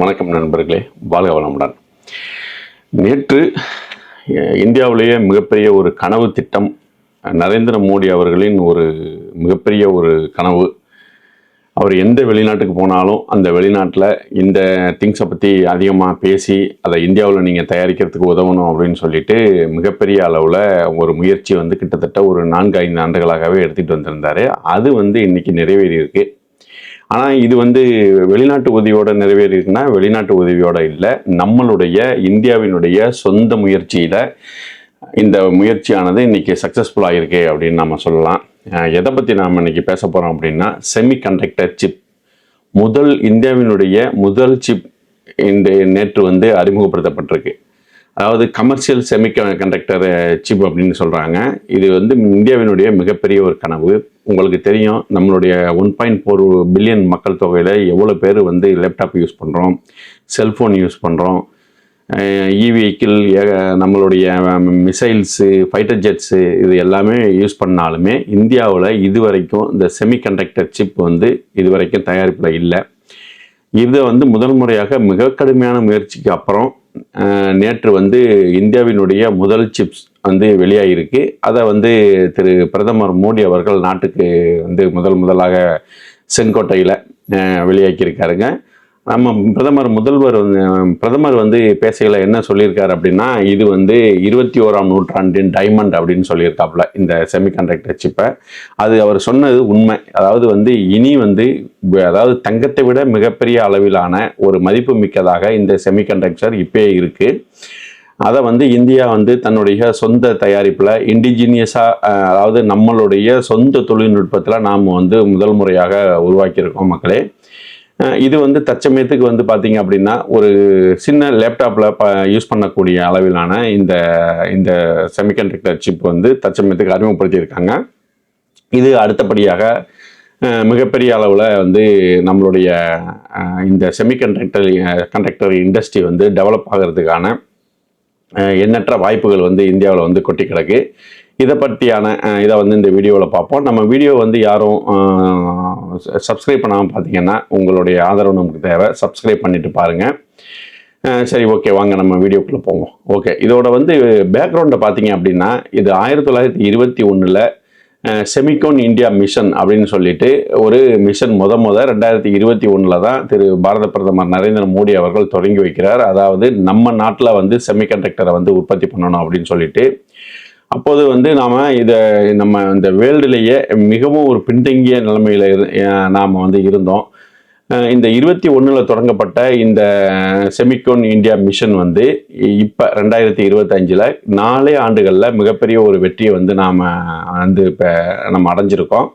வணக்கம் நண்பர்களே வாழ்க வளமுடன். நேற்று இந்தியாவிலேயே மிகப்பெரிய ஒரு கனவு திட்டம் நரேந்திர மோடி அவர்களின் ஒரு மிகப்பெரிய ஒரு கனவு. அவர் எந்த வெளிநாட்டுக்கு போனாலும் அந்த வெளிநாட்டில் இந்த திங்ஸை பற்றி அதிகமாக பேசி அதை இந்தியாவில் நீங்கள் தயாரிக்கிறதுக்கு உதவணும் அப்படின்னு சொல்லிட்டு மிகப்பெரிய அளவில் ஒரு முயற்சி வந்து கிட்டத்தட்ட ஒரு நான்கு ஐந்து ஆண்டுகளாகவே எடுத்துகிட்டு வந்திருந்தார். அது வந்து இன்னைக்கு நிறைவேறியிருக்கு. ஆனால் இது வந்து வெளிநாட்டு உதவியோட நிறைவேறினா வெளிநாட்டு உதவியோட இல்லை. நம்மளுடைய இந்தியாவினுடைய சொந்த முயற்சியில் இந்த முயற்சியானது இன்றைக்கி சக்ஸஸ்ஃபுல் ஆகிருக்கு அப்படின்னு நம்ம சொல்லலாம். எதை பற்றி நாம் இன்றைக்கி பேச போகிறோம் அப்படின்னா செமி கண்டக்டர் சிப் முதல் இந்தியாவினுடைய முதல் சிப் இந்த நேற்று வந்து அறிமுகப்படுத்தப்பட்டிருக்கு. அதாவது கமர்ஷியல் செமி கண்டக்டர் சிப் அப்படின்னு சொல்கிறாங்க இது வந்து இந்தியாவினுடைய மிகப்பெரிய ஒரு கனவு. உங்களுக்கு தெரியும் நம்மளுடைய ஒன் பாயிண்ட் ஃபோர் பில்லியன் மக்கள் தொகையில் எவ்வளோ பேர் வந்து லேப்டாப் யூஸ் பண்ணுறோம் செல்ஃபோன் யூஸ் பண்ணுறோம் இ வெஹிக்கிள் நம்மளுடைய மிசைல்ஸு ஃபைட்டர் ஜெட்ஸு இது எல்லாமே யூஸ் பண்ணாலுமே இந்தியாவில் இதுவரைக்கும் இந்த செமிகண்டக்டர் சிப் வந்து இதுவரைக்கும் தயாரிப்பில் இல்லை. இதை வந்து முதல் முறையாக மிக கடுமையான முயற்சிக்கு அப்புறம் நேற்று வந்து இந்தியாவினுடைய முதல் சிப்ஸ் வந்து வெளியாகிருக்கு அதை வந்து திரு பிரதமர் மோடி அவர்கள் நாட்டுக்கு வந்து முதல் முதலாக செங்கோட்டையில் வெளியாக்கியிருக்காருங்க. நம்ம பிரதமர் முதல்வர் வந்து பிரதமர் வந்து பேசையில் என்ன சொல்லியிருக்காரு அப்படின்னா இது வந்து இருபத்தி ஓராம் நூற்றாண்டின் டைமண்ட் அப்படின்னு சொல்லியிருக்காப்புல இந்த செமிகண்டக்டர் சிப்பை. அது அவர் சொன்னது உண்மை. அதாவது வந்து இனி வந்து அதாவது தங்கத்தை விட மிகப்பெரிய அளவிலான ஒரு மதிப்பு மிக்கதாக இந்த செமிகண்டக்டர் இப்பயே இருக்குது அதை வந்து இந்தியா வந்து தன்னுடைய சொந்த தயாரிப்பில் இண்டிஜினியஸாக அதாவது நம்மளுடைய சொந்த தொழில்நுட்பத்தில் நாம் வந்து முதல் முறையாக உருவாக்கியிருக்கோம் மக்களே. இது வந்து தற்சமயத்துக்கு வந்து பார்த்தீங்க அப்படின்னா ஒரு சின்ன லேப்டாப்பில் ப யூஸ் பண்ணக்கூடிய அளவிலான இந்த இந்த செமிகண்டக்டர் சிப் வந்து தற்சமயத்துக்கு அறிமுகப்படுத்தியிருக்காங்க. இது அடுத்தபடியாக மிகப்பெரிய அளவில் வந்து நம்மளுடைய இந்த செமிகண்டக்டர் கண்டக்டர் இண்டஸ்ட்ரி வந்து டெவலப் ஆகிறதுக்கான எண்ணற்ற வாய்ப்புகள் வந்து இந்தியாவில் வந்து கொட்டி கிடக்கு. இதை பற்றியான இதை வந்து இந்த வீடியோவில் பார்ப்போம். நம்ம வீடியோ வந்து யாரும் சப்ஸ்கிரைப் பண்ணாமல் பார்த்தீங்கன்னா உங்களுடைய ஆதரவு நமக்கு தேவை. சப்ஸ்கிரைப் பண்ணிட்டு பாருங்கள் சரி ஓகே வாங்க நம்ம வீடியோக்குள்ளே போவோம். ஓகே இதோட வந்து பேக்ரவுண்டை பார்த்தீங்க அப்படின்னா இது ஆயிரத்தி தொள்ளாயிரத்தி இருபத்தி ஒன்றில் செமிகோன் இந்தியா மிஷன் அப்படின்னு சொல்லிட்டு ஒரு மிஷன் முத முத ரெண்டாயிரத்தி இருபத்தி ஒன்றில் தான் திரு பாரத பிரதமர் நரேந்திர மோடி அவர்கள் தொடங்கி வைக்கிறார். அதாவது நம்ம நாட்டில் வந்து செமிகண்டக்டரை வந்து உற்பத்தி பண்ணணும் அப்படின்னு சொல்லிட்டு. அப்போது வந்து நாம் இதை நம்ம இந்த வேர்ல்டுலேயே மிகவும் ஒரு பின்தங்கிய நிலைமையில் இரு நாம் வந்து இருந்தோம். இந்த இருபத்தி ஒன்றில் தொடங்கப்பட்ட இந்த செமிகோன் இந்தியா மிஷன் வந்து இப்போ ரெண்டாயிரத்தி இருபத்தஞ்சில் நாலே ஆண்டுகளில் மிகப்பெரிய ஒரு வெற்றியை வந்து நாம் வந்து இப்போ நம்ம அடைஞ்சிருக்கோம்.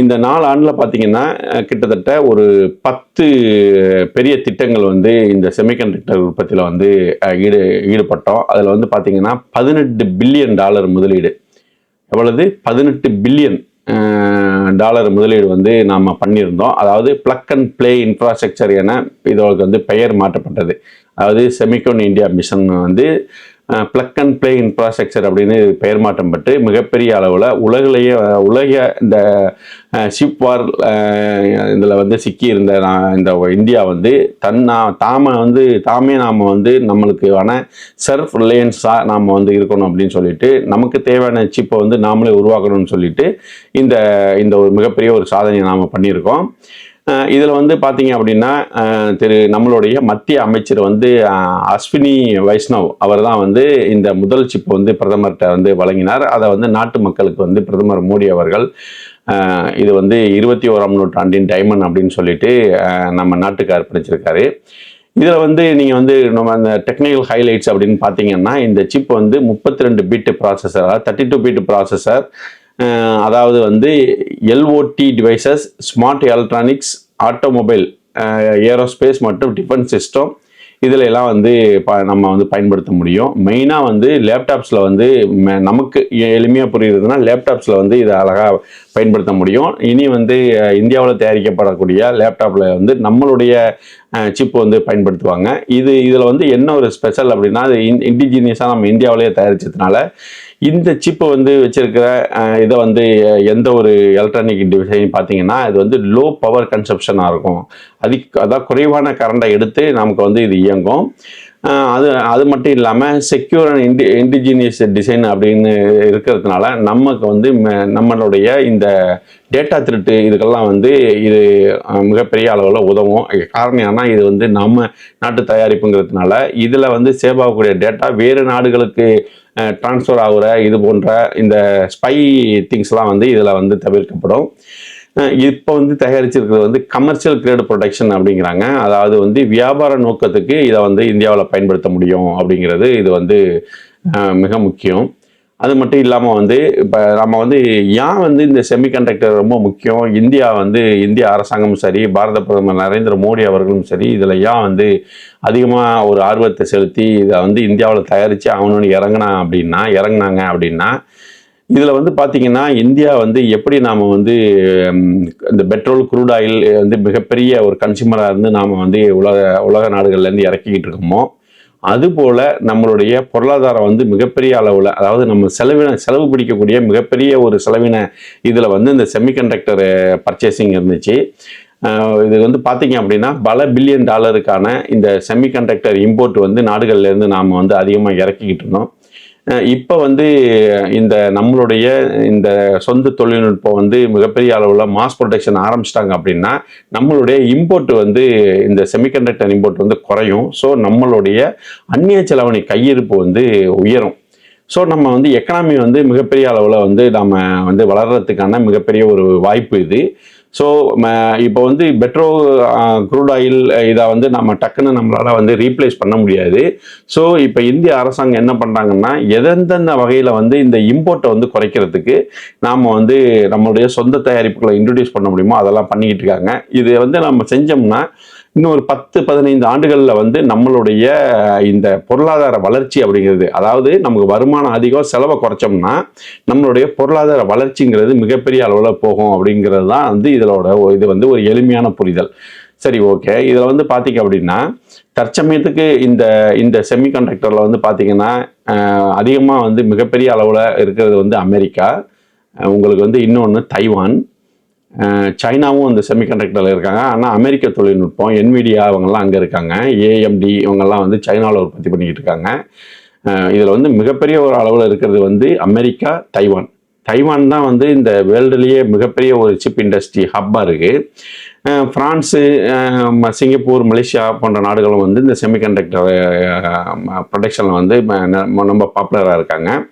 இந்த நாலு ஆண்டில் பார்த்தீங்கன்னா கிட்டத்தட்ட ஒரு பத்து பெரிய திட்டங்கள் வந்து இந்த செமிகண்டக்டர் உற்பத்தியில் வந்து ஈடு ஈடுபட்டோம். அதில் வந்து பார்த்தீங்கன்னா பதினெட்டு பில்லியன் டாலர் முதலீடு. எவ்வளவு? பதினெட்டு பில்லியன். டாலர் முதலீடு வந்து நாம் பண்ணியிருந்தோம். அதாவது பிளக் அண்ட் ப்ளே இன்ஃப்ராஸ்ட்ரக்சர் என இதற்கு வந்து பெயர் மாற்றப்பட்டது. அதாவது செமிகோன் இந்தியா மிஷன் வந்து பிளக் அண்ட் பிளே இன்ஃப்ராஸ்ட்ரக்சர் அப்படின்னு பெயர் மாற்றம் பெற்று மிகப்பெரிய அளவில் உலகிலேயே உலக இந்த ஷிப் வார் இதில் வந்து சிக்கி இருந்த நான் இந்த இந்தியா வந்து தன் தாம வந்து தாமே நாம் வந்து நம்மளுக்கான செல்ஃப் ரிலையன்ஸாக நாம் வந்து இருக்கணும் அப்படின்னு சொல்லிட்டு நமக்கு தேவையான சிப்பை வந்து நாமளே உருவாக்கணும்னு சொல்லிட்டு இந்த இந்த ஒரு மிகப்பெரிய ஒரு சாதனையை நாம் பண்ணியிருக்கோம். இதில் வந்து பார்த்தீங்க அப்படின்னா திரு நம்மளுடைய மத்திய அமைச்சர் வந்து அஸ்வினி வைஷ்ணவ் அவர் தான் வந்து இந்த முதல் சிப்பை வந்து பிரதமர்கிட்ட வந்து வழங்கினார். அதை வந்து நாட்டு மக்களுக்கு வந்து பிரதமர் மோடி அவர்கள் இது வந்து இருபத்தி ஓராம் நூற்றாண்டின் டைமண்ட் அப்படின்னு சொல்லிட்டு நம்ம நாட்டுக்கு அர்ப்பணிச்சிருக்காரு இதில் வந்து நீங்கள் வந்து நம்ம அந்த டெக்னிக்கல் ஹைலைட்ஸ் அப்படின்னு பார்த்தீங்கன்னா இந்த சிப் வந்து முப்பத்தி ரெண்டு பீட்டு ப்ராசஸர் அதாவது தேர்ட்டி டூ பீட்டு ப்ராசஸர் அதாவது வந்து IoT devices smart electronics automobile aerospace மற்றும் டிஃபென்ஸ் சிஸ்டம் இதில் எல்லாம் வந்து ப நம்ம வந்து பயன்படுத்த முடியும். மெயினாக வந்து லேப்டாப்ஸில் வந்து ம- நமக்கு எளிமையாக புரியுறதுன்னா லேப்டாப்ஸில் வந்து இதை அழகாக பயன்படுத்த முடியும். இனி வந்து இந்தியாவில் தயாரிக்கப்படக்கூடிய லேப்டாப்பில் வந்து நம்மளுடைய சிப் வந்து பயன்படுத்துவாங்க. இது இதில் வந்து என்ன ஒரு ஸ்பெஷல் அப்படின்னா அது இண்டிஜினியஸாக நம்ம இந்தியாவிலேயே தயாரிச்சதுனால இந்த சிப்பை வந்து வச்சிருக்கிற இதை வந்து எந்த ஒரு எலக்ட்ரானிக் டிவைஸையும் பார்த்தீங்கன்னா இது வந்து லோ பவர் கன்சப்ஷனாக இருக்கும். அதிக அதான் குறைவான கரண்டை எடுத்து நமக்கு வந்து இது இயங்கும். அது அது மட்டும் இல்லாமல் secure and indi indigenous design அப்படின்னு இருக்கிறதுனால நமக்கு வந்து ம- நம்மளுடைய இந்த டேட்டா திருட்டு இதுக்கெல்லாம் வந்து இது மிகப்பெரிய அளவில் உதவும். காரணம் என்னன்னா இது வந்து நம்ம நாட்டு தயாரிப்புங்கிறதுனால இதில் வந்து சேவ் ஆகக்கூடிய டேட்டா வேறு நாடுகளுக்கு ட்ரான்ஸ்ஃபர் ஆகுற இது போன்ற இந்த ஸ்பை திங்ஸ்லாம் வந்து இதில் வந்து தவிர்க்கப்படும். இப்போ வந்து தயாரிச்சிருக்கிறது வந்து கமர்ஷியல் கிரேடு ப்ரொடெக்ஷன் அப்படிங்கிறாங்க. அதாவது வந்து வியாபார நோக்கத்துக்கு இதை வந்து இந்தியாவில் பயன்படுத்த முடியும் அப்படிங்கிறது இது வந்து மிக முக்கியம். அது மட்டும் இல்லாமல் வந்து இப்போ நம்ம வந்து ஏன் வந்து இந்த செமிகண்டக்டர் ரொம்ப முக்கியம்? இந்தியா வந்து இந்திய அரசாங்கமும் சரி பாரத பிரதமர் நரேந்திர மோடி அவர்களும் சரி இதில் ஏன் வந்து அதிகமாக ஒரு ஆர்வத்தை செலுத்தி இதை வந்து இந்தியாவில் தயாரித்து அவனு இறங்கினா அப்படின்னா இறங்குனாங்க அப்படின்னா இதில் வந்து பார்த்திங்கன்னா இந்தியா வந்து எப்படி நாம் வந்து இந்த பெட்ரோல் குரூட் ஆயில் வந்து மிகப்பெரிய ஒரு கன்சியூமராக இருந்து நாம் வந்து உலக உலக நாடுகள்லேருந்து இறக்கிக்கிட்டு இருக்கோமோ அதுபோல் நம்மளுடைய பொருளாதாரம் வந்து மிகப்பெரிய அளவில் அதாவது நம்ம செலவின செலவு பிடிக்கக்கூடிய மிகப்பெரிய ஒரு செலவின இதில் வந்து இந்த செமிகண்டக்டர் பர்ச்சேசிங் இருந்துச்சு. இது வந்து பார்த்தீங்க அப்படின்னா பல பில்லியன் டாலருக்கான இந்த செமிகண்டக்டர் இம்போர்ட் வந்து நாடுகள்லேருந்து நாம் வந்து அதிகமாக இறக்கிக்கிட்டு இருந்தோம். இப்போ வந்து இந்த நம்மளுடைய இந்த சொந்த தொழில்நுட்பம் வந்து மிகப்பெரிய அளவில் மாஸ் ப்ரொடக்ஷன் ஆரம்பிச்சிட்டாங்க அப்படின்னா நம்மளுடைய இம்போர்ட் வந்து இந்த செமிகண்டக்டர் இம்போர்ட் வந்து குறையும். ஸோ நம்மளுடைய அந்நிய செலவணி கையிருப்பு வந்து உயரும். ஸோ நம்ம வந்து எக்கனாமி வந்து மிகப்பெரிய அளவில் வந்து நம்ம வந்து வளர்கிறதுக்கான மிகப்பெரிய ஒரு வாய்ப்பு இது. ஸோ இப்போ வந்து பெட்ரோ க்ரூட் ஆயில் இதை வந்து நம்ம டக்குன்னு நம்மளால் வந்து ரீப்ளேஸ் பண்ண முடியாது. ஸோ இப்போ இந்திய அரசாங்கம் என்ன பண்ணுறாங்கன்னா எதெந்தெந்த வகையில் வந்து இந்த இம்போர்ட்டை வந்து குறைக்கிறதுக்கு நாம் வந்து நம்மளுடைய சொந்த தயாரிப்புகளை இன்ட்ரடியூஸ் பண்ண முடியுமோ அதெல்லாம் பண்ணிக்கிட்டு இருக்காங்க. இது வந்து நம்ம செஞ்சோம்னா இன்னும் ஒரு பத்து பதினைந்து ஆண்டுகளில் வந்து நம்மளுடைய இந்த பொருளாதார வளர்ச்சி அப்படிங்கிறது அதாவது நமக்கு வருமானம் அதிகம் செலவை குறைச்சோம்னா நம்மளுடைய பொருளாதார வளர்ச்சிங்கிறது மிகப்பெரிய அளவில் போகும் அப்படிங்கிறது தான் வந்து இதோட இது வந்து ஒரு எளிமையான புரிதல். சரி ஓகே. இதில் வந்து பார்த்தீங்க அப்படின்னா தற்சமயத்துக்கு இந்த இந்த செமிகண்டக்டரில் வந்து பார்த்தீங்கன்னா அதிகமாக வந்து மிகப்பெரிய அளவில் இருக்கிறது வந்து அமெரிக்கா உங்களுக்கு வந்து இன்னொன்று தைவான் சைனாவும் அந்த செமிகண்டக்டரில் இருக்காங்க. ஆனால் அமெரிக்க தொழில்நுட்பம் என்விடியா அவங்கெல்லாம் அங்கே இருக்காங்க. ஏஎம்டி இவங்கெல்லாம் வந்து சைனாவில் உற்பத்தி பண்ணிக்கிட்டு இருக்காங்க. இதில் வந்து மிகப்பெரிய ஒரு அளவில் இருக்கிறது வந்து அமெரிக்கா தைவான். தைவான் தான் வந்து இந்த வேர்ல்டுலேயே மிகப்பெரிய ஒரு சிப் இண்டஸ்ட்ரி ஹப்பாக இருக்குது ஃப்ரான்ஸு சிங்கப்பூர் மலேசியா போன்ற நாடுகளும் வந்து இந்த செமிகண்டக்டர் ப்ரொடக்ஷனில் வந்து ந- ரொம்ப பாப்புலராக இருக்காங்க.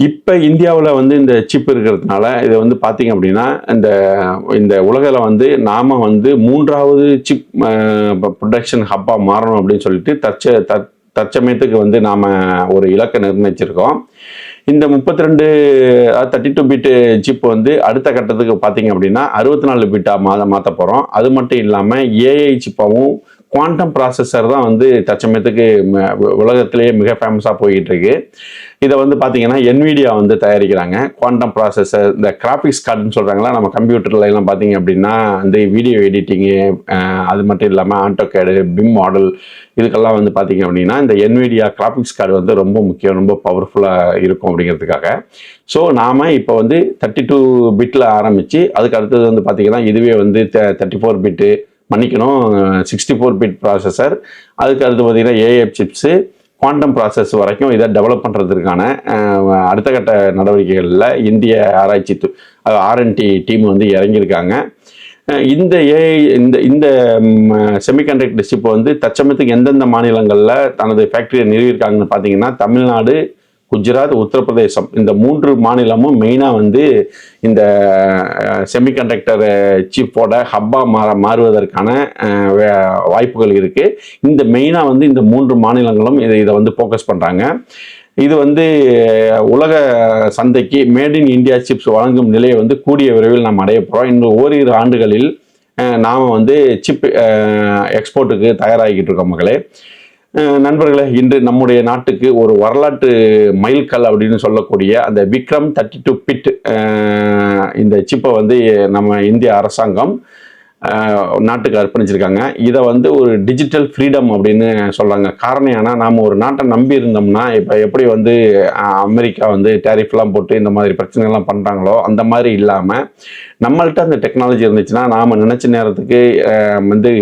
இப்போ இந்தியாவில் வந்து இந்த சிப் இருக்கிறதுனால இதை வந்து பார்த்தீங்க அப்படின்னா இந்த இந்த உலகில் வந்து நாம் வந்து மூன்றாவது சிப் ப்ரொடக்ஷன் ஹப்பாக மாறணும் அப்படின்னு சொல்லிட்டு தற்ச தற் தற்சமயத்துக்கு வந்து நாம் ஒரு இலக்கை நிர்ணயிச்சிருக்கோம். இந்த முப்பத்தி ரெண்டு தேர்ட்டி டூ பிட்டு சிப் வந்து அடுத்த கட்டத்துக்கு பார்த்தீங்க அப்படின்னா அறுபத்தி நாலு பிட்டாக மாத மாற்ற போகிறோம் அது மட்டும் இல்லாமல் ஏஐ சிப்பாகவும் குவாண்டம் ப்ராசஸர் தான் வந்து தற்சமயத்துக்கு உலகத்திலேயே மிக ஃபேமஸாக போய்கிட்டு இருக்கு இதை வந்து பார்த்தீங்கன்னா என்விடியா வந்து தயாரிக்கிறாங்க. குவாண்டம் ப்ராசஸர் இந்த கிராஃபிக்ஸ் கார்டுன்னு சொல்கிறாங்களா நம்ம கம்ப்யூட்டர்ல எல்லாம் பார்த்தீங்க அப்படின்னா இந்த வீடியோ எடிட்டிங்கு அது மட்டும் இல்லாமல் ஆண்டோகேடு பிம் மாடல் இதுக்கெல்லாம் வந்து பார்த்தீங்க அப்படின்னா இந்த என்விடியா கிராஃபிக்ஸ் கார்டு வந்து ரொம்ப முக்கியம் ரொம்ப பவர்ஃபுல்லாக இருக்கும் அப்படிங்கிறதுக்காக. ஸோ நாம் இப்போ வந்து தேர்ட்டி டூ பிட்டில் ஆரம்பித்து அதுக்கு அடுத்தது வந்து பார்த்தீங்கன்னா இதுவே வந்து தேர்ட்டி ஃபோர் பிட்டு மன்னிக்கணும். சிக்ஸ்டி ஃபோர் பிட் ப்ராசஸர் அதுக்கு அடுத்து பார்த்தீங்கன்னா ஏஎஃப் சிப்ஸு குவாண்டம் ப்ராசஸ் வரைக்கும் இதை டெவலப் பண்ணுறதுக்கான அடுத்த கட்ட நடவடிக்கைகளில் இந்திய ஆராய்ச்சி ஆர்என்டி டீம் வந்து இறங்கியிருக்காங்க. இந்த ஏஐ இந்த இந்த செமிகண்டக்டர் சிப் வந்து தற்சமயத்துக்கு எந்தெந்த மாநிலங்களில் தனது ஃபேக்டரியை நிறுவியிருக்காங்கன்னு பார்த்தீங்கன்னா தமிழ்நாடு குஜராத் உத்தரப்பிரதேசம். இந்த மூன்று மாநிலமும் மெயினாக வந்து இந்த செமிகண்டக்டர் சிப்போட ஹப்பாக மாற மாறுவதற்கான வாய்ப்புகள் இருக்குது இந்த மெயினாக வந்து இந்த மூன்று மாநிலங்களும் இதை இதை வந்து ஃபோக்கஸ் பண்ணுறாங்க இது வந்து உலக சந்தைக்கு மேட் இன் இந்தியா சிப்ஸ் வழங்கும் நிலையை வந்து கூடிய விரைவில் நாம் அடைய போகிறோம் இன்னும் ஓரிரு ஆண்டுகளில் நாம் வந்து சிப் எக்ஸ்போர்ட்டுக்கு தயாராகிக்கிட்டு இருக்கோம் மகளே நண்பர்களே இன்று நம்முடைய நாட்டுக்கு ஒரு வரலாற்று மைல்கல் அப்படின்னு சொல்லக்கூடிய அந்த விக்ரம் தேர்ட்டி டூ பிட் இந்த சிப்பை வந்து நம்ம இந்திய அரசாங்கம் நாட்டுக்கு அர்ப்பணிச்சிருக்காங்க. இதை வந்து ஒரு டிஜிட்டல் ஃப்ரீடம் அப்படின்னு சொல்கிறாங்க காரணம் ஏன்னா நாம் ஒரு நாட்டை நம்பி இருந்தோம்னா இப்போ எப்படி வந்து அமெரிக்கா வந்து டேரிஃப்லாம் போட்டு இந்த மாதிரி பிரச்சனைகள்லாம் பண்ணுறாங்களோ அந்த மாதிரி இல்லாமல் நம்மள்கிட்ட அந்த டெக்னாலஜி இருந்துச்சுன்னா நாம் நினச்ச நேரத்துக்கு வந்து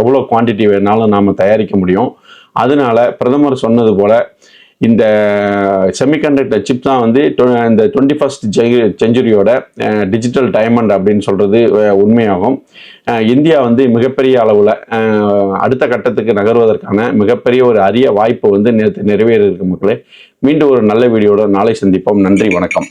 எவ்வளோ குவான்டிட்டி வேணாலும் நாம் தயாரிக்க முடியும். அதனால பிரதமர் சொன்னது போல் இந்த செமிகண்டக்டர் சிப் தான் வந்து இந்த டுவெண்ட்டி ஃபஸ்ட் செஞ்சுரியோட டிஜிட்டல் டைமண்ட் அப்படின்னு சொல்கிறது உண்மையாகும். இந்தியா வந்து மிகப்பெரிய அளவில் அடுத்த கட்டத்துக்கு நகர்வதற்கான மிகப்பெரிய ஒரு அரிய வாய்ப்பு வந்து நேற்று நிறைவேறியிருக்கு மக்களே. மீண்டும் ஒரு நல்ல வீடியோட நாளை சந்திப்போம். நன்றி வணக்கம்.